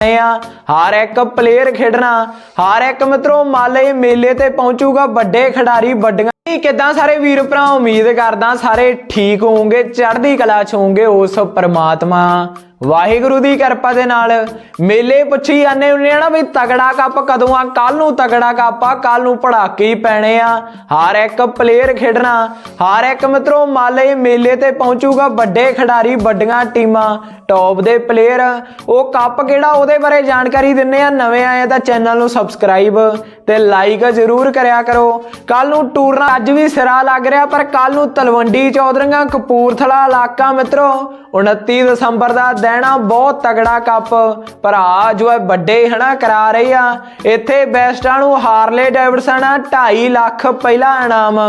ਆ ਹਰ ਇੱਕ ਪਲੇਅਰ ਖੇਡਣਾ। ਹਰ ਇੱਕ ਮਿੱਤਰੋ, ਮਾਲੇ ਮੇਲੇ ਤੇ ਪਹੁੰਚੂਗਾ ਵੱਡੇ ਖਿਡਾਰੀ, ਵੱਡੀਆਂ ਕੀ ਕਿਦਾਂ ਸਾਰੇ ਵੀਰ ਭਰਾ, ਉਮੀਦ ਕਰਦਾ ਸਾਰੇ ਠੀਕ ਹੋਵੋਗੇ, ਚੜ੍ਹਦੀ ਕਲਾ ਚ ਹੋਵੋਗੇ ਉਸ ਪਰਮਾਤਮਾ। ਵਾਹਿਗੁਰੂ ਦੀ ਕਿਰਪਾ ਦੇ ਨਾਲ ਮੇਲੇ ਪੁੱਛੀ ਜਾਂਦੇ ਹੁੰਦੇ ਆ ਨਾ ਵੀ ਤਗੜਾ ਕੱਪ ਕਦੋਂ ਆ ਕੱਲ ਨੂੰ ਤਗੜਾ ਕੱਪ ਆ ਕੱਲ ਨੂੰ ਪੜਾਕੇ ਹੀ ਪੈਣੇ ਆ। ਹਰ ਇੱਕ ਪਲੇਅਰ ਖੇਡਣਾ, ਹਰ ਇੱਕ ਮਿੱਤਰੋ ਮਾਲੇ ਮੇਲੇ ਤੇ ਪਹੁੰਚੂਗਾ ਵੱਡੇ ਖਿਡਾਰੀ, ਵੱਡੀਆਂ ਟੀਮਾਂ ਟੌਪ ਦੇ ਪਲੇਅਰ ਉਹ ਕੱਪ ਕਿਹੜਾ ਉਹਦੇ ਬਾਰੇ ਜਾਣਕਾਰੀ ਦਿੰਨੇ ਆ। ਨਵੇਂ ਆਏ ਤਾਂ ਚੈਨਲ ਨੂੰ ਸਬਸਕ੍ਰਾਈਬ ਤੇ ਲਾਈਕ ਜ਼ਰੂਰ ਕਰਿਆ ਕਰੋ। ਕੱਲ ਨੂੰ ਟੂਰਨਾ ਅੱਜ ਵੀ ਸਿਰਾ ਲੱਗ ਰਿਹਾ, ਪਰ ਕੱਲ ਨੂੰ ਤਲਵੰਡੀ ਚੌਧਰੀਆਂ ਕਪੂਰਥਲਾ ਇਲਾਕਾ ਮਿੱਤਰੋ 29 ਦਸੰਬਰ ਦਾ ਦਿਨ ਬਹੁਤ ਤਗੜਾ ਕੱਪ। ਭਰਾ, ਜੋ ਹੈ ਵੱਡੇ ਹਨਾ ਕਰਾ ਰਹੀ ਆ, ਇੱਥੇ ਬੈਸਟਾਂ ਨੂੰ ਹਾਰਲੇ ਡੇਵਿਡਸਨ 2.5 ਲੱਖ ਪਹਿਲਾ ਇਨਾਮ,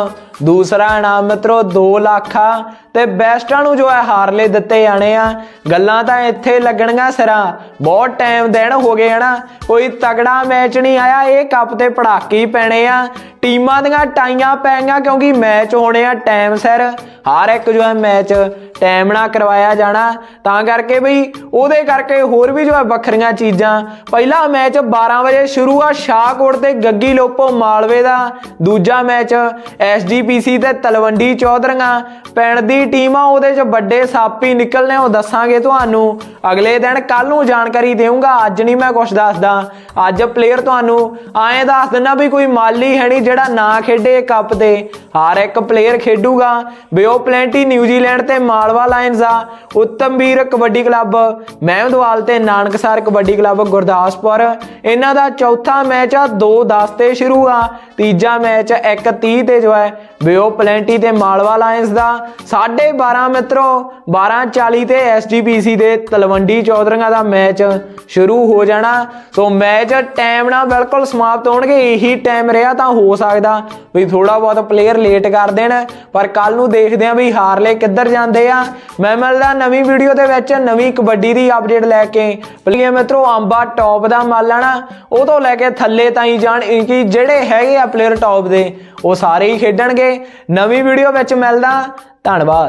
ਦੂਸਰਾ ਇਨਾਮ ਮਿੱਤਰੋ 2 ਲੱਖ ਆ, ਤੇ ਬੈਸਟਾਂ ਨੂੰ ਜੋ ਹੈ ਹਾਰਲੇ ਦਿੱਤੇ ਜਾਣੇ ਆ, ਗੱਲਾਂ ਤਾਂ ਇੱਥੇ ਲੱਗਣੀਆਂ ਸਿਰਾਂ। ਬਹੁਤ ਟਾਈਮ ਦੇਣ ਹੋ ਗਏ ਹਨਾ, ਕੋਈ ਤਗੜਾ ਮੈਚ ਨਹੀਂ ਆਇਆ, ਇਹ ਕੱਪ ਤੇ ਪੜਾਕੇ ਪੈਣੇ ਆ। ਟੀਮਾਂ ਦੀਆਂ ਟਾਈਆਂ ਪੈਣੀਆਂ ਕਿਉਂਕਿ ਮੈਚ ਹੋਣੇ ਆ ਟਾਈਮ ਸਿਰ, ਹਰ ਇੱਕ ਜੋ ਹੈ ਮੈਚ ਟਾਈਮ ਨਾਲ ਕਰਵਾਇਆ ਜਾਣਾ। ਤਾਂ ਕਰਕੇ ਬਈ ਉਹਦੇ ਕਰਕੇ ਹੋਰ ਵੀ ਜੋ ਹੈ ਵੱਖਰੀਆਂ ਚੀਜ਼ਾਂ। ਪਹਿਲਾ ਮੈਚ 12 ਵਜੇ ਸ਼ੁਰੂ ਆ ਸ਼ਾਹਕੋਟ ਤੇ ਗੱਗੀ ਲੋਪੋ ਮਾਲਵੇ ਦਾ। ਦੂਜਾ ਮੈਚ ਐਸਜੀਪੀਸੀ ਤੇ ਤਲਵੰਡੀ ਚੌਧਰੀਆਂ। ਪਿੰਡ ਦੀ ਟੀਮ ਆ, ਉਹਦੇ 'ਚ ਵੱਡੇ ਸਾਪੀ ਨਿਕਲਨੇ, ਉਹ ਦੱਸਾਂਗੇ ਤੁਹਾਨੂੰ। ਅਗਲੇ ਦਿਨ ਕੱਲ ਨੂੰ ਜਾਣਕਾਰੀ ਦੇਵਾਂਗਾ ਅੱਜ ਨਹੀਂ ਮੈਂ ਕੁਝ ਦੱਸਦਾ। ਅੱਜ ਪਲੇਅਰ ਤੁਹਾਨੂੰ ਆਏ ਦੱਸ ਦਿੰਦਾ ਵੀ ਕੋਈ ਮਾਲੀ ਹੈ ਨਹੀਂ ਜਿਹੜਾ ਨਾ ਖੇਡੇ ਕੱਪ ਤੇ। ਹਰ ਇੱਕ player ਖੇਡੂਗਾ। Bay of Plenty New Zealand ਤੇ ਮਾਲਵਾ ਲਾਇਨਸ ਆ। ਉੱਤਮਵੀਰ ਕਬੱਡੀ ਕਲੱਬ ਮਹਿਮਦਵਾਲ ਤੇ ਨਾਨਕਸਰ ਕਬੱਡੀ ਕਲੱਬ ਗੁਰਦਾਸਪੁਰ। ਇਹਨਾਂ ਦਾ ਚੌਥਾ ਮੈਚ ਆ 2-10 ਤੇ ਸ਼ੁਰੂ ਆ। ਤੀਜਾ ਮੈਚ 1-30 ਤੇ ਜੋ ਹੈ ਬਿਓ ਪਲੈਂਟੀ ਤੇ ਮਾਲਵਾ ਲਾਇਨਸ ਦਾ। 12:30 ਮਿੱਤਰੋ 12:40 ਤੇ ਐਸਜੀਪੀਸੀ ਦੇ ਤਲਵੰਡੀ ਚੌਧਰੀਆਂ ਦਾ ਮੈਚ ਸ਼ੁਰੂ ਹੋ ਜਾਣਾ। ਸੋ ਮੈਚ ਟਾਈਮ ਨਾਲ ਬਿਲਕੁਲ ਸਮਾਪਤ ਹੋਣਗੇ। ਇਹੀ ਟਾਈਮ ਰਿਹਾ ਤਾਂ ਹੋ ਸਕਦਾ। ਵੀ ਥੋੜਾ ਬਹੁਤ ਪਲੇਅਰ ਲੇਟ ਕਰ ਦੇਣ, ਪਰ ਕੱਲ ਨੂੰ ਦੇਖਦੇ ਆਂ ਵੀ ਹਾਰਲੇ ਕਿੱਧਰ ਜਾਂਦੇ ਆ। ਮੈਂ ਮਿਲਦਾ ਨਵੀਂ ਵੀਡੀਓ ਦੇ ਵਿੱਚ, ਨਵੀਂ ਕਬੱਡੀ ਦੀ ਅਪਡੇਟ ਲੈ ਕੇ। ਪਲੀਏ ਮਿੱਤਰੋ ਅੰਬਾ ਟੌਪ ਦਾ ਮਾਲ ਆਣਾ ਉਹ ਤੋਂ ਲੈ ਕੇ ਥੱਲੇ ਤਾਈਂ ਜਾਣ ਕਿ ਜਿਹੜੇ ਹੈਗੇ ਆ ਪਲੇਅਰ ਟੌਪ ਦੇ, ਉਹ ਸਾਰੇ ਹੀ ਖੇਡਣਗੇ। ਨਵੀਂ ਵੀਡੀਓ ਵਿੱਚ ਮਿਲਦਾ, ਧੰਨਵਾਦ।